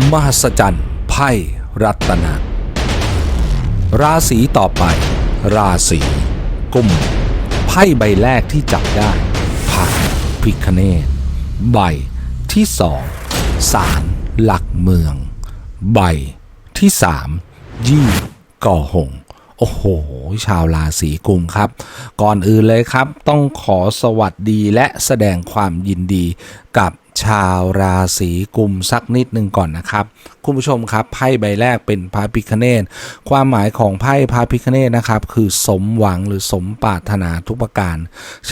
มหัศจรรย์ไพ่รัตนะ ราศีต่อไป ราศีกุมไพ่ใบแรกที่จับได้พระพิคเนตใบที่สองสารหลักเมือง ใบที่สามยี่ก่อหงโอ้โห ชาวราศีกุมครับ ก่อนอื่นเลยครับ ต้องขอสวัสดีและแสดงความยินดีกับ ชาวราศีกุมสักนิดหนึ่งก่อนนะครับ คุณผู้ชมครับไพ่ใบแรกเป็นพระพิคเนตความหมายของไพ่พระพิคเนตนะครับ คือสมหวังหรือสมปรารถนาทุกประการ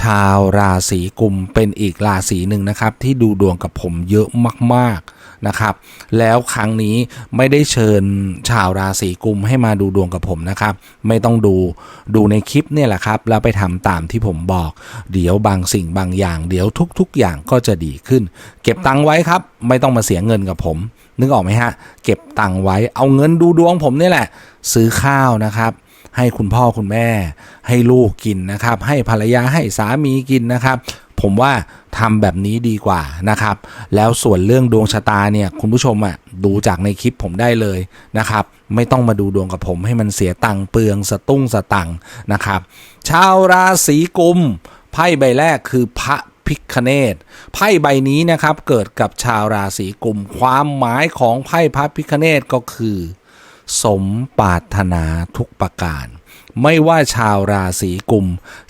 ชาวราศีกุมเป็นอีกราศีหนึ่งนะครับ ที่ดูดวงกับผมเยอะมากๆ นะครับ แล้วครั้งนี้ไม่ได้เชิญชาวราศีกุมให้มาดูดวงกับผมนะครับ ไม่ต้องดูดูในคลิปเนี่ยแหละครับ แล้วไปทำตามที่ผมบอก เดี๋ยวบางสิ่งบางอย่าง เดี๋ยวทุก ๆ อย่างก็จะดีขึ้น เก็บตังค์ไว้ครับ ไม่ต้องมาเสียเงินกับผม นึกออกไหมฮะ เก็บตังค์ไว้เอาเงินดูดวงผมนี่แหละ ซื้อข้าวนะครับ ให้คุณพ่อคุณแม่ ให้ลูกกินนะครับ ให้ภรรยาให้สามีกินนะครับ ผมว่าทำแบบนี้ดีกว่านะครับ แล้วส่วนเรื่องดวงชะตาเนี่ยคุณผู้ชมอะดูจากในคลิปผมได้เลยนะครับ ไม่ต้องมาดูดวงกับผมให้มันเสียตังเปลืองสตุ้งสตังนะครับ ชาวราศีกุมไพ่ใบแรกคือพระพิคเนตไพ่ใบนี้นะครับเกิดกับชาวราศีกุม ความหมายของไพ่พระพิคเนตก็คือ สมปรารถนาทุกประการ ไม่ว่าชาวราศีกุม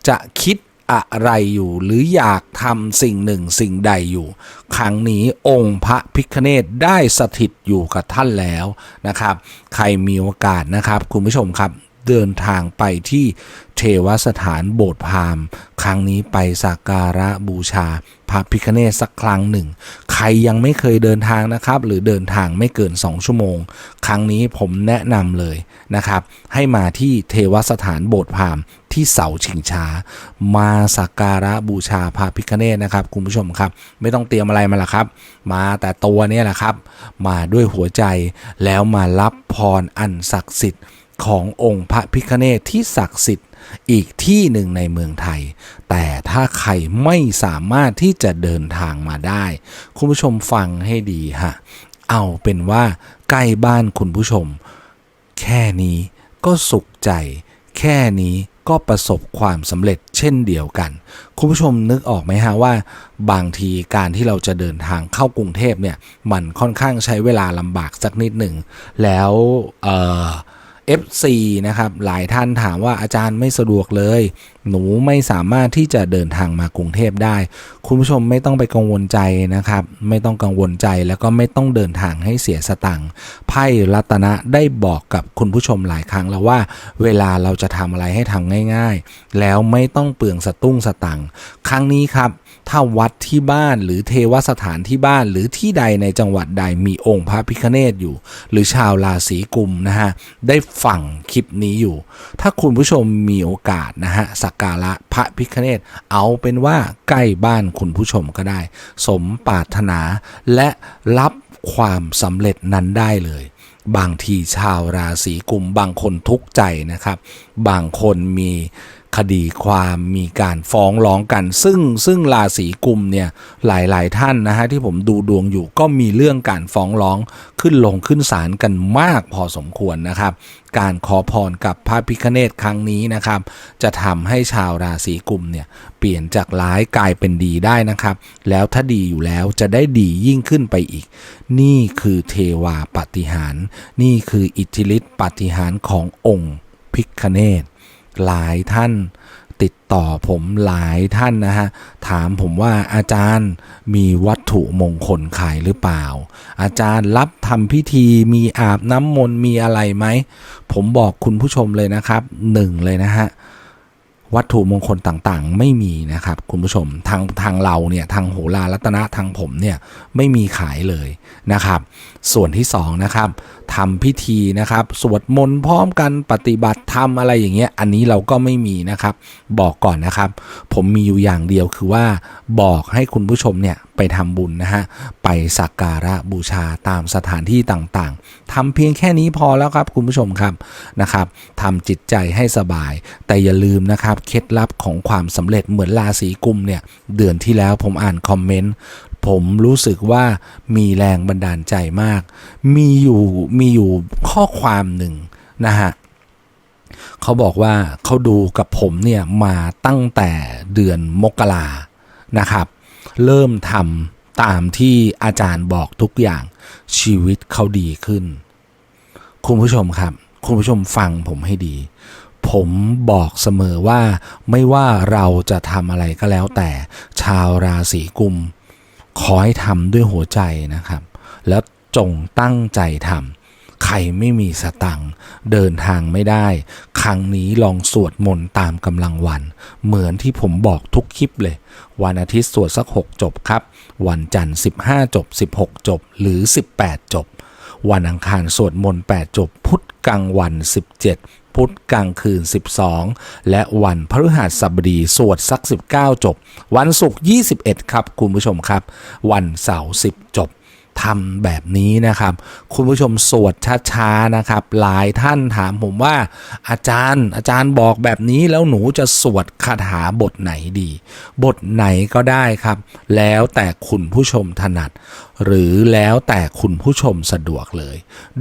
จะคิดอะไรอยู่หรืออยากทำสิ่งหนึ่งสิ่งใดอยู่ ครั้งนี้องค์พระพิคเนตได้สถิตอยู่กับท่านแล้วนะครับ ใครมีโอกาสนะครับ คุณผู้ชมครับ เดินทางไปที่เทวสถานโบสถ์พราหมณ์ ครั้งนี้ไปสักการะบูชา พระพิคเนตสักครั้งหนึ่ง ใครยังไม่เคยเดินทางนะครับ หรือเดินทางไม่เกิน 2 ชั่วโมง ครั้งนี้ผมแนะนำเลยนะครับ ให้มาที่เทวสถานโบสถ์พราหมณ์ที่เสาชิงช้า มาสักการะบูชาพระพิคเนตนะครับคุณผู้ชมครับ ไม่ต้องเตรียมอะไรมาละครับ มาแต่ตัวนี่แหละครับ มาด้วยหัวใจแล้วมารับพรอันศักดิ์สิทธิ์ ขององค์พระพิคเนตที่ศักดิ์สิทธิ์อีกที่หนึ่งในเมืองไทย แต่ถ้าใครไม่สามารถที่จะเดินทางมาได้ คุณผู้ชมฟังให้ดีฮะ เอาเป็นว่าใกล้บ้านคุณผู้ชม แค่นี้ก็สุขใจ แค่นี้ก็ประสบความสำเร็จเช่นเดียวกัน คุณผู้ชมนึกออกไหมฮะว่า บางทีการที่เราจะเดินทางเข้ากรุงเทพเนี่ย มันค่อนข้างใช้เวลาลำบากสักนิดหนึ่ง แล้วเออ FC นะครับหลายท่านถามว่าอาจารย์ไม่สะดวกเลย หนูไม่สามารถที่จะเดินทางมากรุงเทพได้ คุณผู้ชมไม่ต้องไปกังวลใจนะครับ ไม่ต้องกังวลใจแล้วก็ไม่ต้องเดินทางให้เสียสตังค์ไพ่รัตนะได้บอกกับคุณผู้ชมหลายครั้งแล้วว่า เวลาเราจะทำอะไรให้ทำง่าย ๆ แล้วไม่ต้องเปลืองสตุ้งสตังค์ครั้งนี้ครับ ถ้าวัดที่บ้านหรือเทวสถานที่บ้านหรือที่ใดในจังหวัดใดมีองค์พระพิคเนตอยู่ หรือชาวราศีกุมนะฮะได้ฟังคลิปนี้อยู่ ถ้าคุณผู้ชมมีโอกาสนะฮะสักการะพระพิคเนตเอาเป็นว่าใกล้บ้านคุณผู้ชมก็ได้ สมปรารถนาและรับความสำเร็จนั้นได้เลยบางทีชาวราศีกุม บางคนทุกข์ใจนะครับ บางคนมี คดีความมีการฟ้องร้องกัน ซึ่งซึ่งราศีกุมเนี่ยหลายๆ ท่านนะฮะที่ผมดูดวงอยู่ก็มีเรื่องการฟ้องร้องขึ้นลงขึ้นศาลกันมากพอสมควรนะครับ การขอพรกับพระพิคเนตครั้งนี้นะครับ จะทำให้ชาวราศีกุมเนี่ยเปลี่ยนจากร้ายกลายเป็นดีได้นะครับ แล้วถ้าดีอยู่แล้วจะได้ดียิ่งขึ้นไปอีก นี่คือเทวาปฏิหาร นี่คืออิทธิฤทธิปฏิหารขององค์พิคเนต หลายท่านติดต่อผมหลายท่านนะฮะ ถามผมว่าอาจารย์มีวัตถุมงคลขายหรือเปล่า อาจารย์รับทำพิธีมีอาบน้ำมนต์มีอะไรไหม ผมบอกคุณผู้ชมเลยนะครับหนึ่งเลยนะฮะ วัตถุมงคลต่างๆ ไม่มีนะครับ คุณผู้ชมทางทางเราเนี่ยทางโหรารัตนะทางผมเนี่ยไม่มีขายเลยนะครับ ส่วนที่สองนะครับทำพิธีนะครับ สวดมนต์พร้อมกันปฏิบัติธรรมอะไรอย่างเงี้ยอันนี้เราก็ไม่มีนะครับ บอกก่อนนะครับ ผมมีอยู่อย่างเดียวคือว่าบอกให้คุณผู้ชมเนี่ย ไปทำบุญนะฮะ ไปสักการะบูชาตามสถานที่ต่างๆทำเพียงแค่นี้พอแล้วครับคุณผู้ชมครับนะครับทำจิตใจให้สบาย แต่อย่าลืมนะครับเคล็ดลับของความสำเร็จเหมือนราศีกุมเนี่ยเดือนที่แล้วผมอ่านคอมเมนต์ผมรู้สึกว่ามีแรงบันดาลใจมาก มีอยู่มีอยู่ข้อความหนึ่งนะฮะเขาบอกว่าเขาดูกับผมเนี่ยมาตั้งแต่เดือนมกรานะครับ เริ่มทำตามที่อาจารย์บอกทุกอย่างชีวิตเขาดีขึ้น คุณผู้ชมครับ คุณผู้ชมฟังผมให้ดี ผมบอกเสมอว่าไม่ว่าเราจะทำอะไรก็แล้วแต่ชาวราศีกุม ขอให้ทำด้วยหัวใจนะครับ แล้วจงตั้งใจทำ ใครไม่มีสตังค์เดินทางไม่ได้ ครั้งนี้ลองสวดมนต์ตามกำลังวัน เหมือนที่ผมบอกทุกคลิปเลย วันอาทิตย์สวดสัก 6 จบครับ วันจันทร์ 15 จบ 16 จบ หรือ 18 จบ วันอังคารสวดมนต์ 8 จบ พุธกลางวัน 17 พุธกลางคืน 12 และวันพฤหัสบดีสวดสัก 19 จบ วันศุกร์ 21 ครับคุณผู้ชมครับ วันเสาร์ 10 จบ ทำแบบนี้นะครับ คุณผู้ชมสวดช้าๆนะครับ หลายท่านถามผมว่า อาจารย์อาจารย์บอกแบบนี้แล้วหนูจะสวดคาถาบทไหนดี บทไหนก็ได้ครับ แล้วแต่คุณผู้ชมถนัด หรือแล้วแต่คุณผู้ชมสะดวกเลย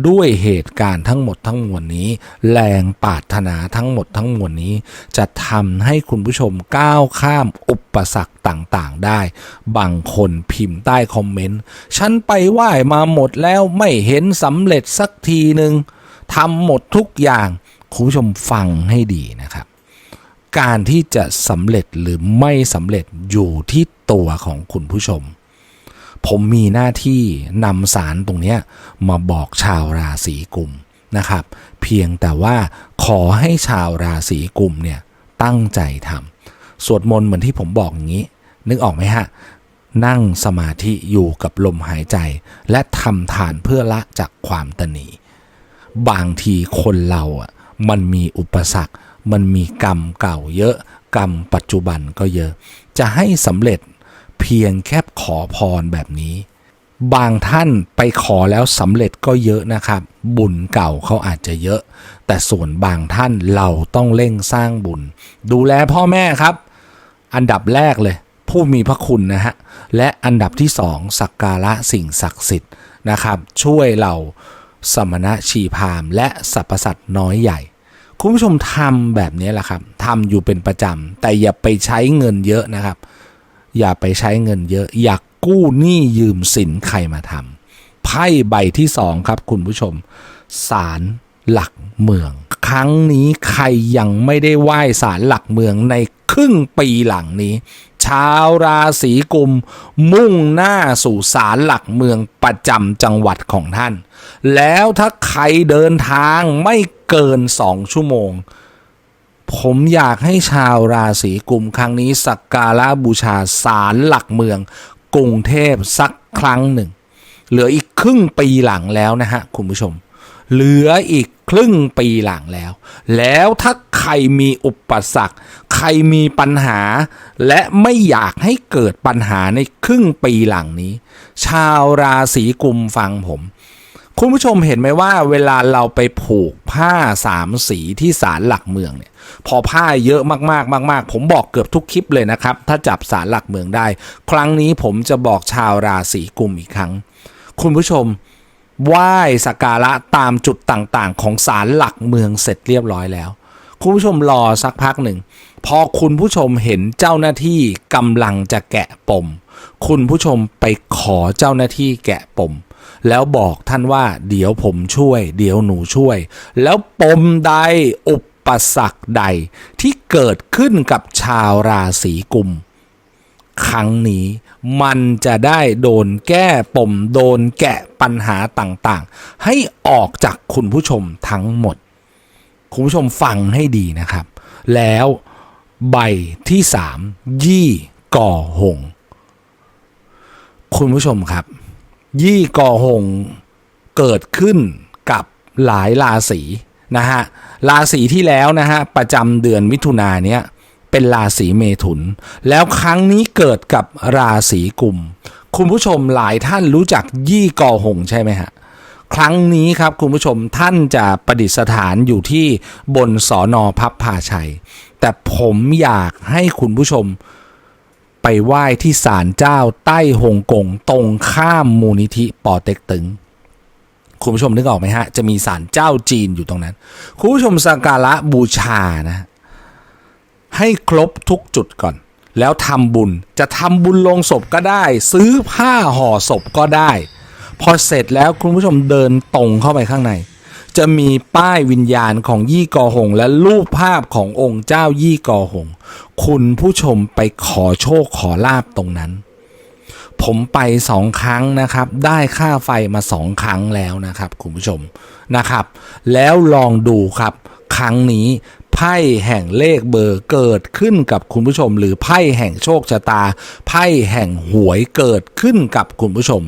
ด้วยเหตุการณ์ทั้งหมดทั้งมวลนี้ แรงปารถนาทั้งหมดทั้งมวลนี้ จะทำให้คุณผู้ชมก้าวข้ามอุปสรรคต่างๆ ได้ บางคนพิมพ์ใต้คอมเมนต์ฉันไปไหว้มาหมดแล้วไม่เห็นสำเร็จสักทีหนึ่งทำหมดทุกอย่างคุณผู้ชมฟังให้ดีนะครับ การที่จะสำเร็จหรือไม่สำเร็จอยู่ที่ตัวของคุณผู้ชม ผมมีหน้าที่นำสารตรงนี้มาบอกชาวราศีกุมนะครับ เพียงแต่ว่าขอให้ชาวราศีกุมเนี่ยตั้งใจทำสวดมนต์เหมือนที่ผมบอกอย่างนี้ นึกออกไหมฮะ นั่งสมาธิอยู่กับลมหายใจ และทำทานเพื่อละจากความตนีบางทีคนเราอะมันมีอุปสรรค มันมีกรรมเก่าเยอะ กรรมปัจจุบันก็เยอะ จะให้สำเร็จเพียงแค่ขอพรแบบนี้ บางท่านไปขอแล้วสำเร็จก็เยอะนะครับ บุญเก่าเขาอาจจะเยอะ แต่ส่วนบางท่านเราต้องเร่งสร้างบุญ ดูแลพ่อแม่ครับ อันดับแรกเลย ผู้มีพระคุณนะฮะ และอันดับที่สองสักการะสิ่งศักดิ์สิทธิ์นะครับ ช่วยเราสมณะชีพามและสรรพสัตว์น้อยใหญ่ คุณผู้ชมทำแบบนี้แหละครับทำอยู่เป็นประจำ แต่อย่าไปใช้เงินเยอะนะครับ อย่าไปใช้เงินเยอะ อยากกู้หนี้ยืมสินใครมาทำไพ่ใบที่สองครับคุณผู้ชมศาลหลักเมือง ครั้งนี้ใครยังไม่ได้ไหว้ศาลหลักเมืองในครึ่งปีหลังนี้ ชาวราศีกุม มุ่งหน้าสู่ศาลหลักเมืองประจำจังหวัดของท่าน แล้วถ้าใครเดินทางไม่เกินสองชั่วโมง ผมอยากให้ชาวราศีกุมครั้งนี้สักการะบูชาศาลหลักเมือง กรุงเทพสักครั้งหนึ่ง เหลืออีกครึ่งปีหลังแล้วนะฮะคุณผู้ชมเหลืออีกครึ่งปีหลังแล้ว แล้วถ้าใครมีอุปสรรค ใครมีปัญหา และไม่อยากให้เกิดปัญหาในครึ่งปีหลังนี้ ชาวราศีกุมฟังผม คุณผู้ชมเห็นไหมว่า เวลาเราไปผูกผ้าสามสีที่ศาลหลักเมืองเนี่ย พอผ้าเยอะมากๆมาก ๆ ผมบอกเกือบทุกคลิปเลยนะครับ ถ้าจับศาลหลักเมืองได้ ครั้งนี้ผมจะบอกชาวราศีกุมอีกครั้ง คุณผู้ชมไหว้สักการะตามจุดต่างๆ ของศาลหลักเมืองเสร็จเรียบร้อยแล้ว คุณผู้ชมรอสักพักหนึ่ง พอคุณผู้ชมเห็นเจ้าหน้าที่กำลังจะแกะปม คุณผู้ชมไปขอเจ้าหน้าที่แกะปม แล้วบอกท่านว่า เดี๋ยวผมช่วย เดี๋ยวหนูช่วย แล้วปมใดอุปสรรคใดที่เกิดขึ้นกับชาวราศีกุมครั้งนี้มันจะได้โดนแก้ปมโดนแกะปัญหาต่างๆ ให้ออกจากคุณผู้ชมทั้งหมด คุณผู้ชมฟังให้ดีนะครับ แล้วใบที่สามยี่ก่อหง คุณผู้ชมครับ ยี่ก่อหงเกิดขึ้นกับหลายราศีนะฮะราศีที่แล้วนะฮะประจำเดือนมิถุนาเนี้ยเป็นราศีเมถุน แล้วครั้งนี้เกิดกับราศีกุม คุณผู้ชมหลายท่านรู้จักยี่ก่อหงใช่ไหมฮะ ครั้งนี้ครับคุณผู้ชมท่านจะประดิษฐานอยู่ที่บนสอนอพับพาชัย แต่ผมอยากให้คุณผู้ชมไปไหว้ที่ศาลเจ้าใต้ฮงกงตรงข้ามมูลนิธิปอเต็กตึงคุณผู้ชมนึกออกไหมฮะ จะมีศาลเจ้าจีนอยู่ตรงนั้น คุณผู้ชมสักการะบูชานะ ให้ครบทุกจุดก่อน แล้วทำบุญจะทำบุญลงศพก็ได้ ซื้อผ้าห่อศพก็ได้ พอเสร็จแล้วคุณผู้ชมเดินตรงเข้าไปข้างใน จะมีป้ายวิญญาณของยี่กอหง และรูปภาพขององค์เจ้ายี่กอหง คุณผู้ชมไปขอโชคขอลาบตรงนั้น ผมไปสองครั้งนะครับ ได้ค่าไฟมาสองครั้งแล้วนะครับคุณผู้ชมนะครับ แล้วลองดูครับ ครั้งนี้ไพ่แห่งเลขเบอร์เกิดขึ้นกับคุณผู้ชม หรือไพ่แห่งโชคชะตา ไพ่แห่งหวยเกิดขึ้นกับคุณผู้ชม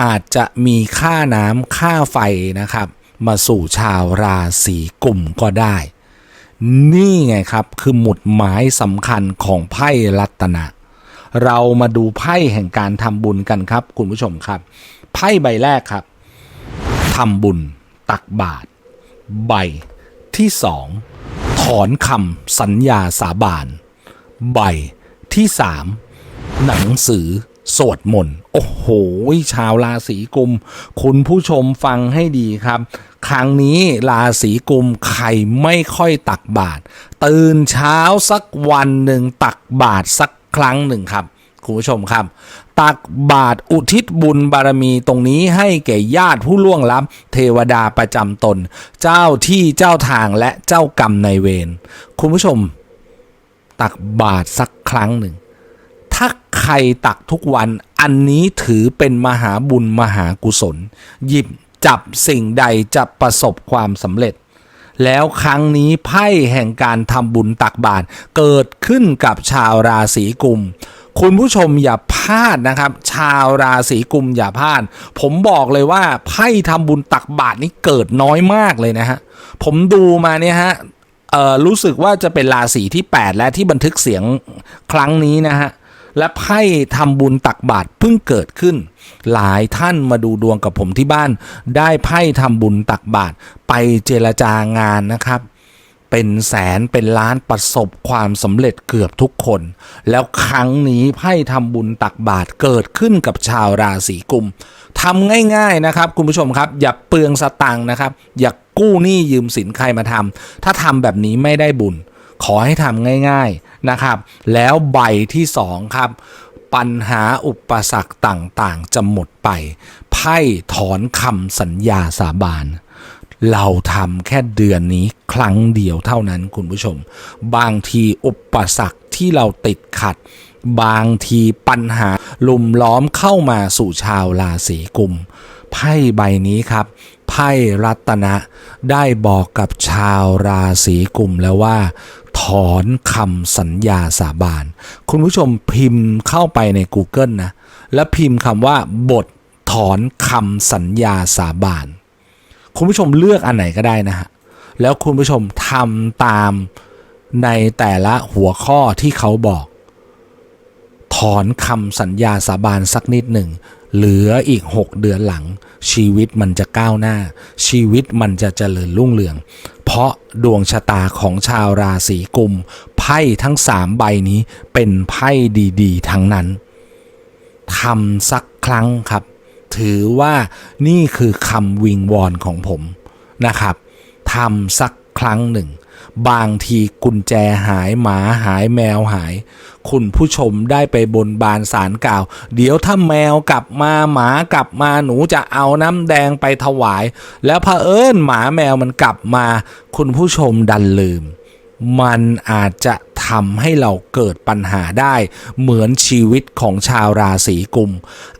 อาจจะมีค่าน้ำค่าไฟนะครับ มาสู่ชาวราศีกลุ่มก็ได้ นี่ไงครับคือหมุดหมายสำคัญของไพ่รัตนะ เรามาดูไพ่แห่งการทำบุญกันครับ คุณผู้ชมครับ ไพ่ใบแรกครับทำบุญตักบาตรใบที่สองถอนคำสัญญาสาบาน ใบที่สามหนังสือ สวดมนต์โอ้โห ชาวราศีกุม คุณผู้ชมฟังให้ดีครับ ครั้งนี้ราศีกุมใครไม่ค่อยตักบาตรตื่นเช้าสักวันหนึ่งตักบาตรสักครั้งหนึ่งครับคุณผู้ชมครับ ตักบาตรอุทิศบุญบารมีตรงนี้ให้แก่ญาติผู้ล่วงลับ เทวดาประจำตน เจ้าที่เจ้าทางและเจ้ากรรมในายเวรคุณผู้ชม ตักบาตรสักครั้งหนึ่ง ใครตักทุกวัน อันนี้ถือเป็นมหาบุญมหากุศล หยิบจับสิ่งใดจะประสบความสำเร็จ แล้วครั้งนี้ไพ่แห่งการทำบุญตักบาตรเกิดขึ้นกับชาวราศีกุมคุณผู้ชมอย่าพลาดนะครับ ชาวราศีกุมอย่าพลาด ผมบอกเลยว่าไพ่ทำบุญตักบาตรนี้เกิดน้อยมากเลยนะฮะ ผมดูมาเนี่ยฮะรู้สึกว่าจะเป็นราศีที่ 8 และที่บันทึกเสียงครั้งนี้นะฮะ และไพ่ทำบุญตักบาตรเพิ่งเกิดขึ้น หลายท่านมาดูดวงกับผมที่บ้าน ได้ไพ่ทำบุญตักบาตรไปเจรจางานนะครับ เป็นแสนเป็นล้านประสบความสำเร็จเกือบทุกคน แล้วครั้งนี้ไพ่ทำบุญตักบาตรเกิดขึ้นกับชาวราศีกุมทำง่ายๆนะครับ คุณผู้ชมครับ อย่าเปลืองสตังค์นะครับ อย่ากู้หนี้ยืมสินใครมาทำถ้าทำแบบนี้ไม่ได้บุญ ขอให้ทำง่ายๆนะครับ แล้วใบที่สองครับ ปัญหาอุปสรรคต่างๆ จะหมดไป ไพ่ถอนคำสัญญาสาบานเราทำแค่เดือนนี้ครั้งเดียวเท่านั้นคุณผู้ชม บางทีอุปสรรคที่เราติดขัด บางทีปัญหาลุมล้อมเข้ามาสู่ชาวราศีกุม ไพ่ใบนี้ครับ ไพ่รัตนะ ได้บอกกับชาวราศีกุมแล้วว่า อนคำสัญญาสาบาน คุณผู้ชมพิมพ์เข้าไปใน Google นะ แล้วพิมพ์คำว่า บทถอนคำสัญญาสาบาน คุณผู้ชมเลือกอันไหนก็ได้นะฮะ แล้วคุณผู้ชมทำตามในแต่ละหัวข้อที่เขาบอก ถอนคำสัญญาสาบานสักนิดหนึ่ง เหลืออีก 6 เดือนหลัง ชีวิตมันจะก้าวหน้า ชีวิตมันจะเจริญรุ่งเรือง เพราะดวงชะตาของชาวราศีกุมไพ่ทั้ง 3 ใบนี้เป็นไพ่ดีๆ ทั้งนั้นทำสักครั้งครับ ถือว่านี่คือคำวิงวอนของผมนะครับทำสักครั้งหนึ่ง บางทีกุญแจหายหมาหายแมวหาย คุณผู้ชมได้ไปบนบานสารกล่าว เดี๋ยวถ้าแมวกลับมาหมากลับมาหนูจะเอาน้ำแดงไปถวาย แล้วเผอิญหมาแมวมันกลับมา คุณผู้ชมดันลืม มันอาจจะ ทำให้เราเกิดปัญหาได้เหมือนชีวิตของชาวราศีกุม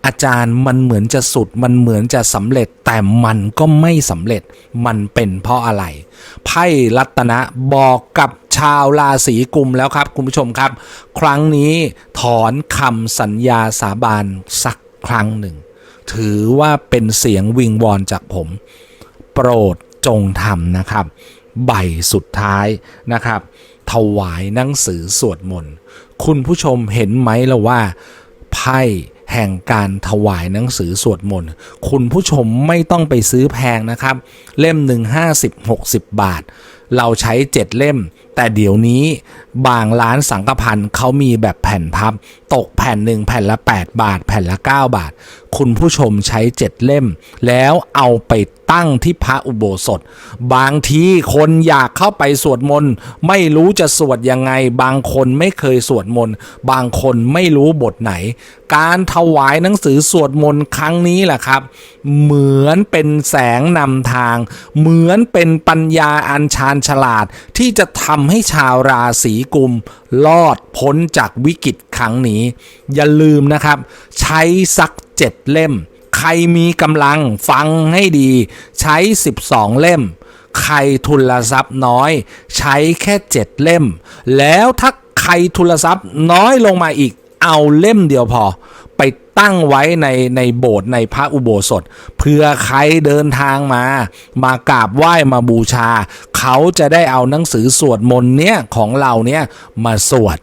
อาจารย์มันเหมือนจะสุดมันเหมือนจะสำเร็จ แต่มันก็ไม่สำเร็จมันเป็นเพราะอะไร ไพ่รัตนะบอกกับชาวราศีกุมแล้วครับ คุณผู้ชมครับ ครั้งนี้ถอนคำสัญญาสาบานสักครั้งหนึ่ง ถือว่าเป็นเสียงวิงวอนจากผม โปรดจงทำนะครับ ใบสุดท้ายนะครับ ถวายหนังสือสวดมนต์คุณผู้ชมเห็นไหมล่ะว่า ไพ่แห่งการถวายหนังสือสวดมนต์คุณผู้ชมไม่ต้องไปซื้อแพงนะครับ เล่มหนึ่งห้าสิบหกสิบบาท เราใช้เจ็ดเล่มแต่เดี๋ยวนี้บางร้านสังกพันธ์เขามีแบบแผ่นพับ ตกแผ่นหนึ่งแผ่นละ 8 บาท แผ่นละ 9 บาท คุณผู้ชมใช้ 7 เล่ม แล้วเอาไปตั้งที่พระอุโบสถ บางทีคนอยากเข้าไปสวดมนต์ไม่รู้จะสวดยังไง บางคนไม่เคยสวดมนต์บางคนไม่รู้บทไหน การถวายหนังสือสวดมนต์ครั้งนี้แหละครับ เหมือนเป็นแสงนำทาง เหมือนเป็นปัญญาอันชาญฉลาดที่จะทำำให้ชาวราศีกุมรอดพ้นจากวิกฤตครั้งนี้ อย่าลืมนะครับ ใช้สักเจ็ดเล่ม ใครมีกำลังฟังให้ดี ใช้ 12 เล่ม ใครทุนทรัพย์น้อย ใช้แค่7เล่ม แล้วถ้าใครทุนทรัพย์น้อยลงมาอีกเอาเล่มเดียวพอ ไปตั้งไว้ในในโบสถ์ในพระอุโบสถเพื่อใครเดินทางมา มากราบไหว้มาบูชา เขาจะได้เอาหนังสือสวดมนต์เนี้ยของเราเนี่ยมาสวด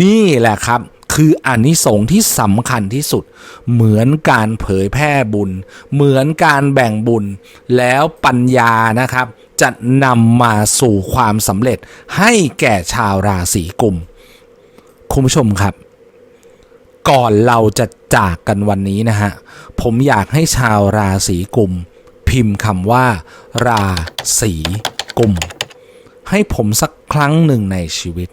นี่แหละครับคืออานิสงส์ที่สำคัญที่สุด เหมือนการเผยแพร่บุญ เหมือนการแบ่งบุญ แล้วปัญญานะครับ จะนำมาสู่ความสำเร็จให้แก่ชาวราศีกุมคุณผู้ชมครับ ก่อนเราจะจากกันวันนี้นะฮะ ผมอยากให้ชาวราศีกุม พิมพ์คำว่า ราศี กลุ่ม ให้ผมสักครั้งหนึ่งในชีวิต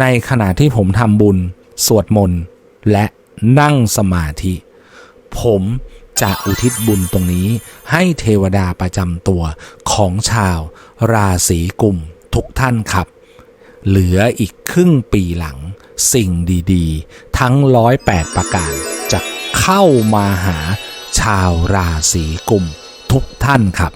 ในขณะที่ผมทำบุญ สวดมนต์และนั่งสมาธิ ผมจะอุทิศบุญตรงนี้ให้เทวดาประจำตัวของชาวราศีกุมทุกท่านครับ เหลืออีกครึ่งปีหลัง สิ่งดีๆ ทั้งร้อยแปดประการจะเข้ามาหาชาวราศีกุมทุกท่านครับ